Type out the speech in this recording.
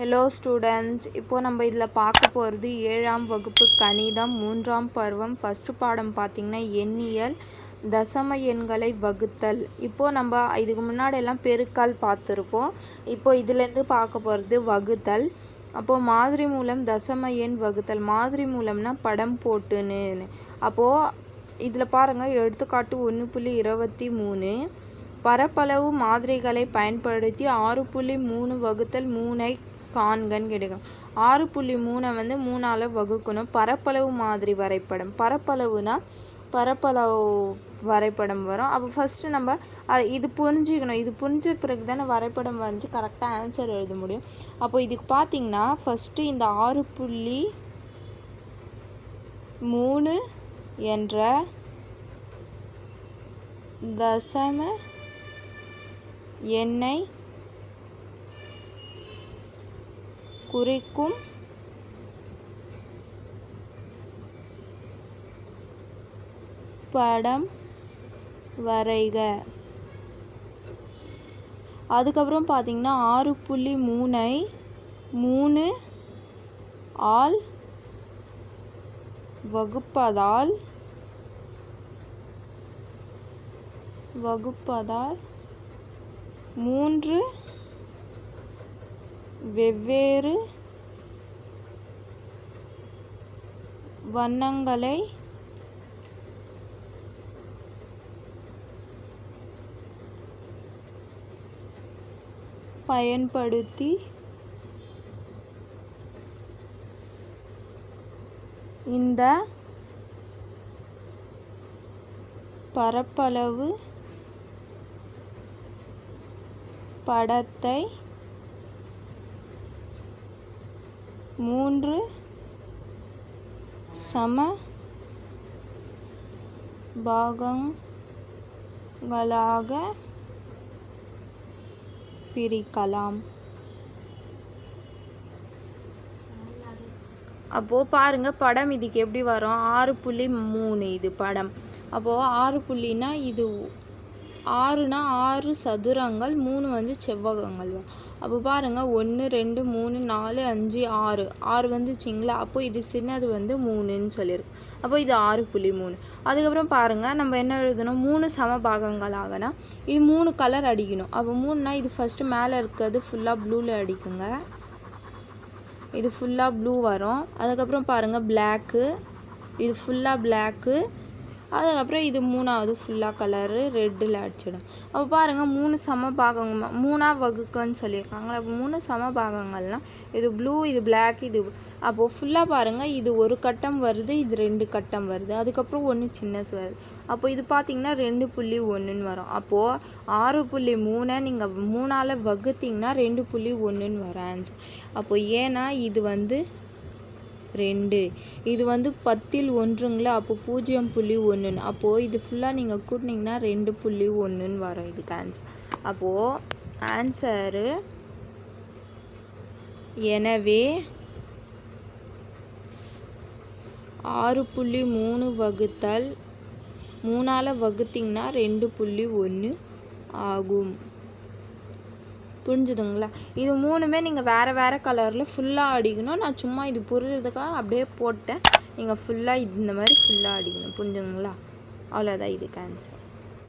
Hello students இப்போது நம்ம இதில் பார்க்க போகிறது ஏழாம் வகுப்பு கணிதம் மூன்றாம் பருவம் ஃபஸ்ட்டு பாடம் பார்த்திங்கன்னா எண்ணியல் தசம எண்களை வகுத்தல். இப்போது நம்ம இதுக்கு முன்னாடியெல்லாம் பெருக்கால் பார்த்துருப்போம். இப்போ இதுலேருந்து பார்க்க போகிறது வகுத்தல். அப்போது மாதிரி மூலம் தசம எண் வகுத்தல். மாதிரி மூலம்னா படம் போட்டுன்னு. அப்போது இதில் பாருங்கள் எடுத்துக்காட்டு ஒன்று புள்ளி இருபத்தி மூணு. பரப்பளவு மாதிரிகளை பயன்படுத்தி ஆறு புள்ளி மூணு வகுத்தல் மூணை காண்கன்னு கேட்டுக்கணும் ஆறு புள்ளி மூணை வந்து மூணால் வகுக்கணும். பரப்பளவு மாதிரி வரைபடம். பரப்பளவுனா பரப்பளவு வரைபடம் வரும். அப்போ ஃபஸ்ட்டு நம்ம இது புரிஞ்சுக்கணும். இது புரிஞ்ச பிறகு தானே வரைபடம் வரைஞ்சி கரெக்டாக ஆன்சர் எழுத முடியும். அப்போ இதுக்கு பார்த்தீங்கன்னா ஃபஸ்ட்டு இந்த ஆறு புள்ளி மூணு என்ற தசம எண்ணெய் குறிக்கும் படம் வரைக. அதுக்கப்புறம் பார்த்தீங்கன்னா ஆறு புள்ளி மூணை மூணு ஆல் வகுப்பதால் வகுப்பதால் மூன்று வெவ்வேறு வண்ணங்களை பயன்படுத்தி இந்த பரப்பளவு படத்தை மூன்று சம பாகங்களாக பிரிக்கலாம். அப்போது பாருங்கள் படம் இதுக்கு எப்படி வரும்? ஆறு புள்ளி மூணு இது படம். அப்போது ஆறு புள்ளினா இது ஆறுனா ஆறு சதுரங்கள் மூணு வந்து செவ்வகங்கள். வரும் அப்போ பாருங்கள் ஒன்று ரெண்டு மூணு நாலு அஞ்சு ஆறு. ஆறு வந்துச்சிங்களா? அப்போ இது சின்னது வந்து மூணுன்னு சொல்லியிருக்கு அப்போ இது ஆறு புள்ளி மூணு. அதுக்கப்புறம் பாருங்கள் நம்ம என்ன எழுதணும்? மூணு சம பாகங்களாகனா இது மூணு கலர் அடிக்கணும். அப்போ மூணுனா இது ஃபஸ்ட்டு மேலே இருக்கிறது ஃபுல்லாக ப்ளூவில் அடிக்குங்க. இது ஃபுல்லாக ப்ளூ வரும். அதுக்கப்புறம் பாருங்கள் பிளாக்கு இது ஃபுல்லாக பிளாக்கு அதுக்கப்புறம் இது மூணாவது ஃபுல்லாக கலரு ரெட்டில் அடிச்சிடும். அப்போ பாருங்கள் மூணு சம பாகங்கள் மூணாக வகுக்குன்னு சொல்லியிருக்காங்களா அப்போ மூணு சம பாகங்கள்லாம் இது ப்ளூ இது பிளாக் இது அப்போது ஃபுல்லாக பாருங்கள் இது ஒரு கட்டம் வருது இது ரெண்டு கட்டம் வருது. அதுக்கப்புறம் ஒன்று சின்னஸ் வருது. அப்போ இது பார்த்திங்கன்னா ரெண்டு புள்ளி ஒன்றுன்னு வரும். அப்போது ஆறு புள்ளி மூணை நீங்கள் மூணால் வகுத்திங்கன்னா ரெண்டு புள்ளி ஒன்றுன்னு வரும் ஆன்சர் அப்போது ஏன்னா இது வந்து ரெண்டு. இது வந்து பத்தில் ஒன்றுங்களா? அப்போ பூஜ்ஜியம் புள்ளி ஒன்றுன்னு அப்போது இது ஃபுல்லாக நீங்கள் கூட்டினீங்கன்னா ரெண்டு புள்ளி ஒன்றுன்னு வரும் இதுக்கு ஆன்சர் அப்போது ஆன்சரு எனவே ஆறு புள்ளி மூணு வகுத்தல் மூணால் வகுத்திங்கன்னா ரெண்டு புள்ளி ஒன்று ஆகும். புரிஞ்சுதுங்களா? இது மூணுமே நீங்கள் வேறு வேறு கலரில் ஃபுல்லாக அடிக்கணும். நான் சும்மா இது புரிஞ்சதுக்காக அப்படியே போட்டேன். நீங்கள் ஃபுல்லாக இந்த மாதிரி ஃபுல்லாக அடிக்கணும். புரிஞ்சுதுங்களா? அவ்வளோதான் இதுக்கு ஆன்சர்